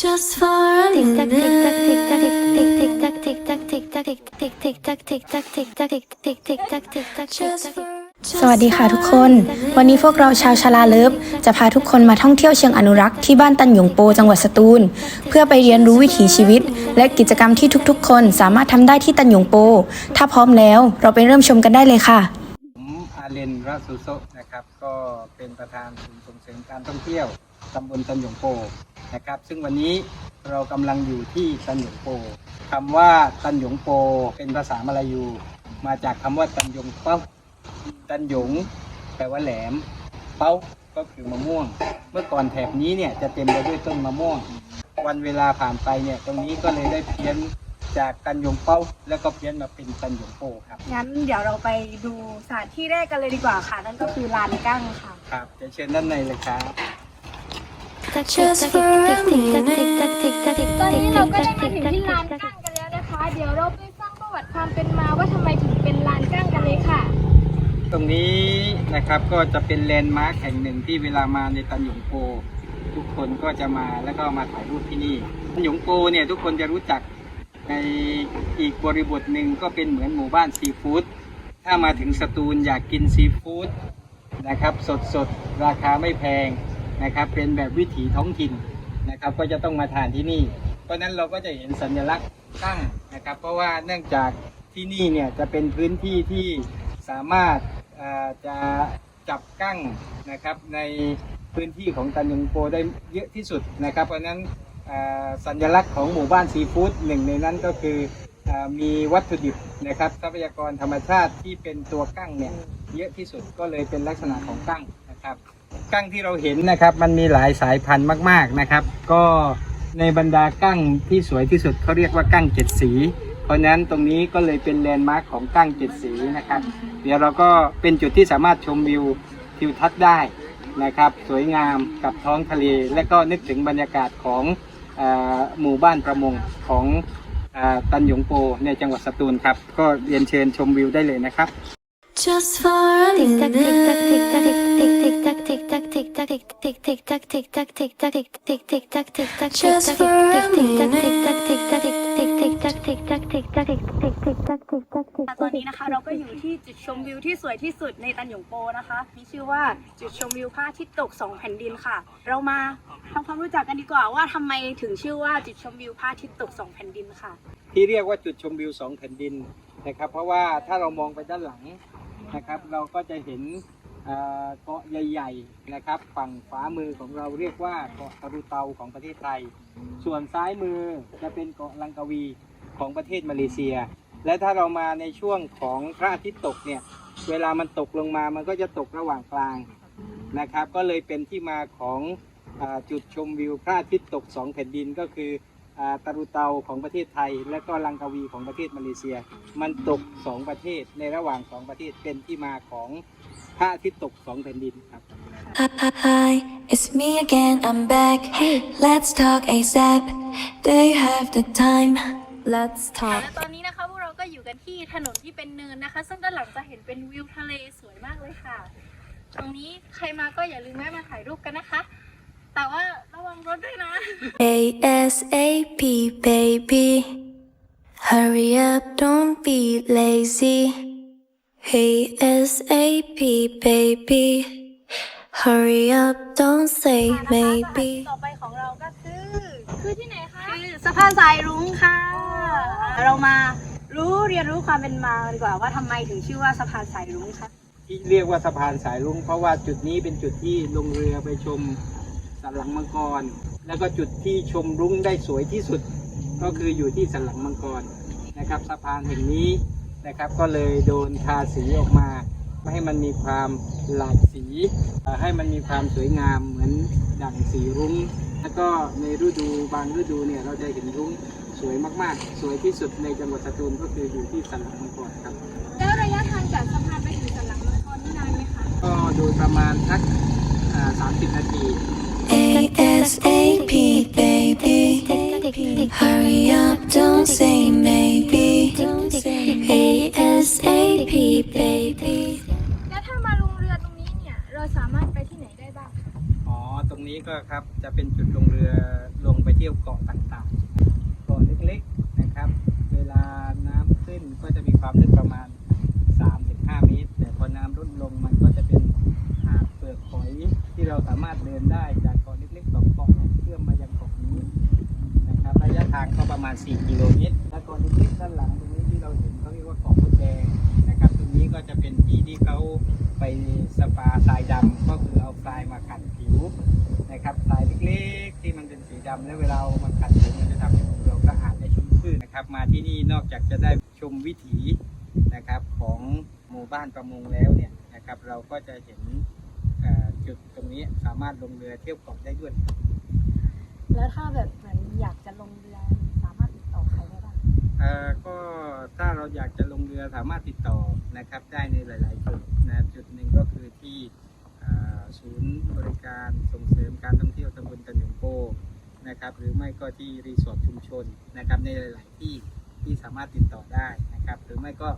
Just for a Tick tock, tick tock, tick tock, minute. tick tock, tick tock, tick tock, tick tick tock, tick tock, tick tock, tick tick tick tock, tick tock, tick Just tock. for สวัสดีค่ะทุกคน วันนี้พวกเราชาวชาลาเลิฟจะพาทุกคนมาท่องเที่ยวเชิงอนุรักษ์ที่บ้านตันหยงโปจังหวัดสตูล เพื่อไปเรียนรู้วิถีชีวิต และกิจกรรมที่ทุกๆ คนสามารถทำได้ที่ตันหยงโป ถ้าพร้อมแล้วเราไปเริ่มชมกันได้เลยค่ะผมอาเลนรัสุโซะนะครับ ก็เป็นประธานศูนย์ส่งเสริมการท่องเที่ยว ตำบลตันหยงโปนะครับ ซึ่งวันนี้เรากำลังอยู่ที่ตันหยงโปคำว่าตันหยงโปเป็นภาษามลายู มาจากคำว่าตันหยงเป้าตันหยง แปลว่าแหลม เป้าก็คือมะม่วง เมื่อก่อนแถบนี้เนี่ยจะเต็มไปด้วยต้นมะม่วง วันเวลาผ่านไปเนี่ยตรงนี้ก็เลยได้เพี้ยนจากตันหยงเป้าแล้วก็เพี้ยนมาเป็นตันหยงโปครับ งั้นเดี๋ยวเราไปดูสถานที่แรกกันเลยดีกว่าค่ะ นั่นก็คือลานกั้งค่ะ ครับจะเชิญด้านในเลยครับ Just for a ตอนนี้เราก็ได้มาถึง minute. ที่ลานกั้งกันแล้วนะคะ เดี๋ยวเราไปฟังประวัติความเป็นมาว่าทำไมถึงเป็นลานกั้งกันเลยค่ะ ตรงนี้นะครับก็จะเป็นแลนด์มาร์คแห่งหนึ่งที่เวลามาในตันหยงโปทุกคนก็จะมาแล้วก็มาถ่ายรูปที่นี่ตันหยงโปเนี่ยทุกคนจะรู้จักในอีกบริบทหนึ่งก็เป็นเหมือนหมู่บ้านซีฟู้ดถ้ามาถึงสตูลอยากกินซีฟู้ดนะครับสดสดๆราคาไม่แพง นะครับ เป็นแบบวิถีท้องถิ่นนะครับ ก็จะต้องมาทานที่นี่ เพราะฉะนั้นเราก็จะเห็นสัญลักษณ์ตั้งนะครับ เพราะว่าเนื่องจากที่นี่เนี่ยจะเป็นพื้นที่ที่สามารถจะจับกั้งนะครับในพื้นที่ของตันยงโปได้เยอะที่สุดนะครับ เพราะนั้นสัญลักษณ์ของหมู่บ้านซีฟู้ดหนึ่งในนั้นก็คืออมีวัตถุดิบนะครับทรัพยากรธรรมชาติที่เป็นตัวกั้งเนี่ยเยอะที่สุดก็เลยเป็นลักษณะของกั้งนะครับ กั้งที่เราเห็นนะครับ มันมีหลายสายพันธุ์มาก ๆนะครับ ก็ในบรรดากั้งที่สวยที่สุดเขาเรียกว่ากั้งเจ็ดสี เพราะฉะนั้นตรงนี้ก็เลยเป็นแลนด์มาร์คของกั้งเจ็ดสีนะครับ เดี๋ยวเราก็เป็นจุดที่สามารถชมวิวทิวทัศน์ได้นะครับ สวยงามกับท้องทะเล และก็นึกถึงบรรยากาศของอหมู่บ้านประมงของอตันหยงโปในจังหวัดสตูลครับ ก็เรียนเชิญชมวิวได้เลยนะครับ Just for a minute. Just for a minute. ตอนนี้นะคะเราก็อยู่ที่จุดชมวิวที่สวยที่สุดในตันหยงโปนะคะ มีชื่อว่าจุดชมวิวพระอาทิตย์ตกสองแผ่นดินค่ะ เรามาทำความรู้จักกันดีกว่าว่าทำไมถึงชื่อว่าจุดชมวิวพระอาทิตย์ตกสองแผ่นดินค่ะ ที่เรียกว่าจุดชมวิวสองแผ่นดินนะครับ เพราะว่าถ้าเรามองไปด้านหลัง นะครับ เราก็จะเห็นเกาะใหญ่ ๆนะครับ ฝั่งขวามือของเราเรียกว่าเกาะตะรุเตาของประเทศไทย ส่วนซ้ายมือจะเป็นเกาะลังกาวีของประเทศมาเลเซีย และถ้าเรามาในช่วงของพระอาทิตย์ตกเนี่ยเวลามันตกลงมามันก็จะตกระหว่างกลางนะครับ ก็เลยเป็นที่มาของอจุดชมวิวพระอาทิตย์ตกสองแผ่นดินก็คือ อ่าตะรุเตาของประเทศไทย และก็ลังกาวีของประเทศมาเลเซีย มันตกสองประเทศในระหว่างสองประเทศเป็นที่มาของพระอาทิตย์ตกสองแผ่นดินครับ Hi, it's me again, I'm back. Hey, let's talk ASAP. Do you have the time? Let's และ talk. ตอนนี้นะคะพวกเราก็อยู่กันที่ถนนที่เป็นเนินนะคะ ซึ่งด้านหลังจะเห็นเป็นวิวทะเลสวยมากเลยค่ะ ตรงนี้ใครมาก็อย่าลืมแวะมาถ่ายรูปกันนะคะ แต่ว่าระวังรถด้วยนะ ASAP, baby. Hurry up, don't be lazy. ASAP, baby. Hurry up, don't say นะคะ maybe. ต่อไปของเราก็คือ คือที่ไหนคะ คือสะพานสายรุ้งค่ะ เรามารู้เรียนรู้ความเป็นมากันดีกว่าว่าทำไมถึงชื่อว่าสะพานสายรุ้งคะ ที่เรียกว่าสะพานสายลุงเพราะว่าจุดนี้เป็นจุดที่ลงเรือไปชมสั นหลังมังกร แล้วก็จุดที่ชมรุ้งได้สวยที่สุด ก็คืออยู่ที่สันหลังมังกรนะครับสะพานแห่งนี้นะครับ ก็เลยโดนทาสีออกมาไม่ให้มันมีความหลากสีเอ่อให้มันมีความสวยงามเหมือนดั่งสีรุ้ง แล้วก็ในฤดูบางฤดูเนี่ยเราจะเห็นรุ้งสวยมากๆ สวยที่สุดในจังหวัดสตูลก็คืออยู่ที่สันหลังมังกรครับ แล้วระยะทางจากสะพานไปถึงสันหลังมังกรนี่นานไหมคะ ก็โดยประมาณสักสามสิบนาที Hurry up, don't say maybe. ASAP, baby. แล้วถ้ามาลงเรือตรงนี้เนี่ย เราสามารถไปที่ไหนได้บ้างคะอ๋อตรงรงนี้ก็ครับจะเป็นจุดลงเรือลงไปเที่ยวเกาะต่างๆเกาะเล็กๆนะครับ เวลาน้ำขึ้นก็จะมีความลึกประมาณ 3-5 เมตร แต่พอน้ำลดลงมันก็จะเป็นหาดเปลือกหอยที่เราสามารถเดินได้ นะครับทรายเล็กๆ ที่มันเป็นสีดำแล้วเวลาเอามาขัดผิวมันจะทำให้ผิวเราสะอาดและชุ่มชื่นนะครับ มาที่นี่นอกจากจะได้ชมวิถีนะครับของหมู่บ้านประมงแล้วเนี่ยนะครับ เราก็จะเห็นจุดตรงนี้สามารถลงเรือเที่ยวเกาะได้ด้วย แล้วถ้าแบบเหมือนอยากจะลงเรือสามารถติดต่อใครได้บ้างเอ่อก็ถ้าเราอยากจะลงเรือสามารถติดต่อนะครับได้ในหลาย ๆ จุดนะจุดหนึ่งก็คือที่ ศูนย์บริการส่งเสริมการท่องเที่ยวตำบลตันหยงโปนะครับหรือไม่ก็ที่รีสอร์ทชุมชนนะครับในหลาย ๆ ที่ที่สามารถติดต่อได้นะครับ หรือไม่ก็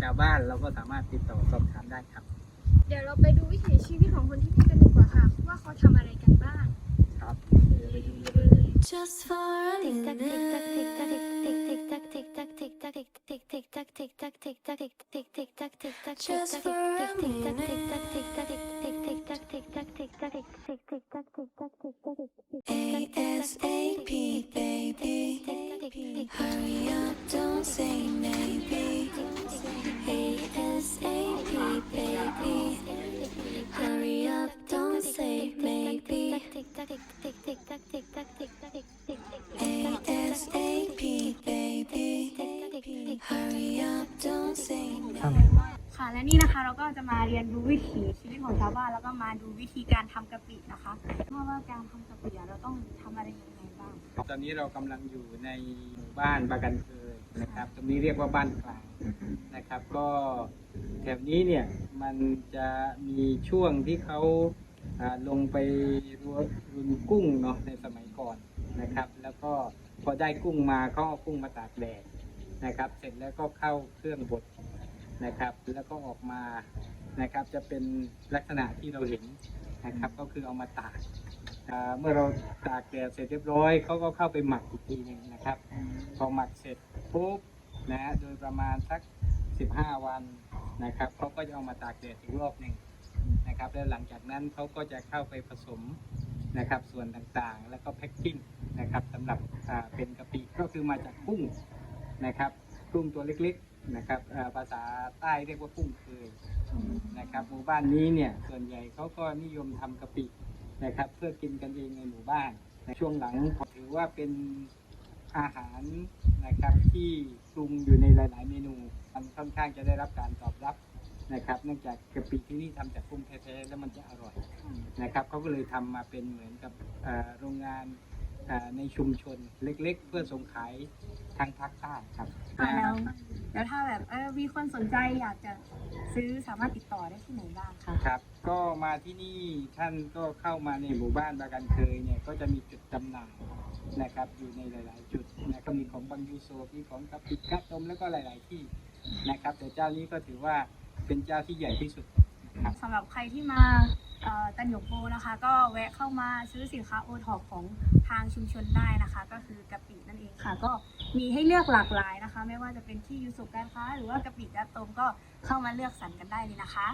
ชาวบ้านเราก็สามารถติดต่อสอบถามได้ครับ เดี๋ยวเราไปดูวิถีชีวิตของคนที่นี่กันดีกว่าค่ะ ว่าเขาทำอะไรกันบ้าง Just for a minute. Just for a minute. ASAP. ค่ะ และนี่นะคะเราก็จะมาเรียนรู้วิถีชีวิตของชาวบ้านแล้วก็มาดูวิธีการทำกะปินะคะเพราะว่าการทำกะปิอะเราต้องทำอะไรยังไงบ้าง ตอนนี้เรากำลังอยู่ในหมู่บ้านบากันเคยนะครับ ตรงนี้เรียกว่าบ้านกลางนะครับ ก็แถบนี้เนี่ยมันจะมีช่วงที่เขาอ่าลงไปรัวรุนกุ้งเนาะในสมัยก่อนนะครับ แล้วก็พอได้กุ้งมาเขาเอากุ้งมาตากแดดนะครับ เสร็จแล้วก็เข้าเครื่องบด นะครับ แล้วก็ออกมานะครับจะเป็นลักษณะที่เราเห็นนะครับก็คือเอามาตากอ่าเมื่อเราตากแดดเสร็จเรียบร้อยเขาก็เข้าไปหมักอีกทีหนึ่งนะครับพอหมักเสร็จปุ๊บนะฮะโดยประมาณสัก 15 วันนะครับเขาก็จะเอามาตากแดดอีกรอบหนึ่งนะครับแล้วหลังจากนั้นเขาก็จะเข้าไปผสมนะครับส่วนต่างๆ แล้วก็แพ็คกิ้งนะครับสำหรับอ่าเป็นกะปิก็คือมาจากกุ้งนะครับกุ้งตัวเล็กๆ นะครับภาษาใต้เรียกว่ากุ้งเคยนะครับหมู่บ้านนี้เนี่ยส่วนใหญ่เขาก็นิยมทำกะปินะครับ เพื่อกินกันเองในหมู่บ้านในช่วงหลังถือว่าเป็นอาหารนะครับที่ปรุงอยู่ในหลาย ๆ เมนูมันค่อนข้างจะได้รับการตอบรับนะครับ เนื่องจากกะปิที่นี่ทำจากกุ้งแท้ๆแล้วมันจะอร่อยนะครับเขาก็เลยทำมาเป็นเหมือนกับโรงงาน ในชุมชนเล็กๆ เพื่อส่งขายทางภาคใต้ครับอ่าแล้วแล้วถ้าแบบเออมีคนสนใจอยากจะซื้อสามารถติดต่อได้ที่ไหนบ้างคะครับ ก็มาที่นี่ท่านก็เข้ามาในหมู่บ้านบากันเคยเนี่ยก็จะมีจุดจำหน่ายนะครับอยู่ในหลาย ๆ จุดนะก็มีของบางยูโซมีของกะปิกะตมแล้วก็หลาย ๆ ที่นะครับ แต่เจ้านี้ก็ถือว่าเป็นเจ้าที่ใหญ่ที่สุดครับ สำหรับใครที่มาเอ่อ ตันหยกโปนะคะ ก็แวะเข้ามาซื้อสินค้าโอท็อปของทางชุมชนได้นะคะ ก็คือกะปินั่นเองค่ะ ก็มีให้เลือกหลากหลายนะคะ ไม่ว่าจะเป็นที่ยูสุการค้า หรือว่ากะปิกะตมก็เข้ามาเลือกสรรกันได้เลยนะคะ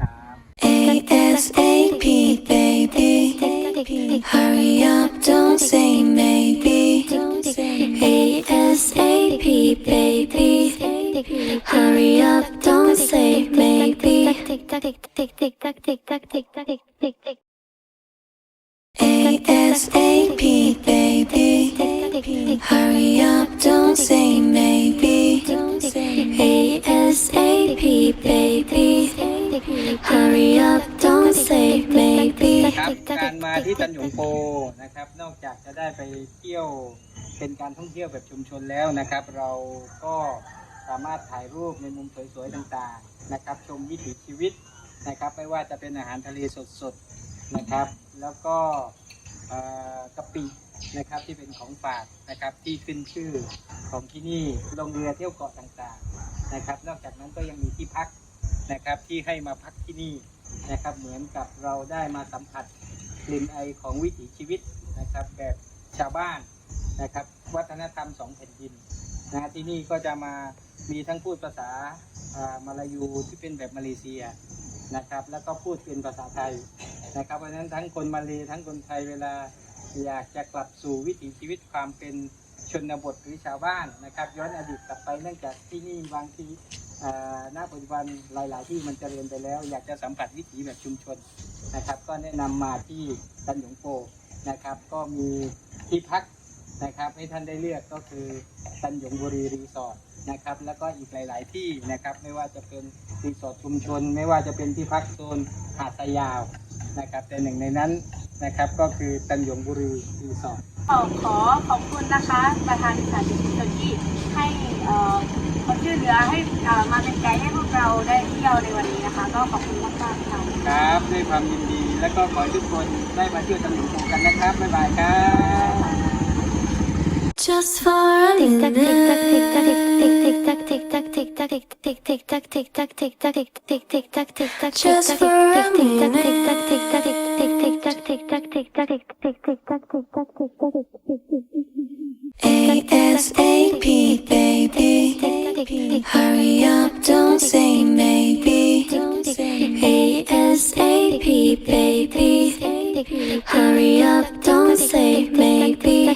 ครับ ASAP, baby. Hurry up, don't say maybe. ASAP, baby. Hurry up, don't say maybe. ASAP, baby. Hurry up, don't say maybe. ASAP, baby. Hurry up, don't say maybe. ครับการมาที่ตันหยงโปนะครับ นอกจากจะได้ไปเที่ยวเป็นการท่องเที่ยวแบบชุมชนแล้วนะครับ เราก็สามารถถ่ายรูปในมุมสวยๆต่างๆ นะครับ ชมวิถีชีวิตนะครับ ไม่ว่าจะเป็นอาหารทะเลสดๆนะครับ แล้วก็กะปินะครับที่เป็นของฝากนะครับที่ขึ้นชื่อของที่นี่ลงเรือเที่ยวเกาะต่างๆนะครับ นอกจากนั้นก็ยังมีที่พักนะครับที่ให้มาพักที่นี่นะครับ เหมือนกับเราได้มาสัมผัสลิ่นไอของวิถีชีวิตนะครับ แบบชาวบ้านนะครับ วัฒนธรรมสองแผ่นดินนะที่นี่ก็จะมา มีทั้งพูดภาษาอ่ามาลายูที่เป็นแบบมาเลเซียนะครับ แล้วก็พูดเป็นภาษาไทยนะครับ เพราะฉะนั้นทั้งคนมาเลทั้งคนไทยเวลาอยากจะกลับสู่วิถีชีวิตความเป็นชนบทหรือชาวบ้านนะครับ ย้อนอดีตกลับไปเนื่องจากที่นี่บางทีอ่าปัจจุบันหลาย ๆ ที่มันเจริญไปแล้ว อยากจะสัมผัสวิถีแบบชุมชนนะครับ ก็แนะนำมาที่ตันหยงโปนะครับ ก็มีที่พักนะครับให้ท่านได้เลือกก็คือตันหยงบุรีรีสอร์ท นะครับ แล้วก็อีกหลาย ๆ ที่นะครับ ไม่ว่าจะเป็นรีสอร์ทชุมชน ไม่ว่าจะเป็นที่พักโซนหาดสายยาวนะครับ แต่หนึ่งในนั้นนะครับก็คือตันหยงบุรีรีสอร์ทขอขอขอบคุณนะคะ ประธานสถานชุมชนที่ให้เอ่อคนช่วยเหลือให้เอ่อมาเป็นไกด์ให้พวกเราได้เที่ยวในวันนี้นะคะ ก็ขอบคุณมากๆค่ะครับด้วยความยินดี แล้วก็ขอให้ทุกคนได้มาเที่ยวตันหยงโปกันนะครับบ๊ายบายครับ Just for a minute. Just for a minute. ASAP, baby. Hurry up, don't say maybe. ASAP, baby. Hurry up, don't say maybe.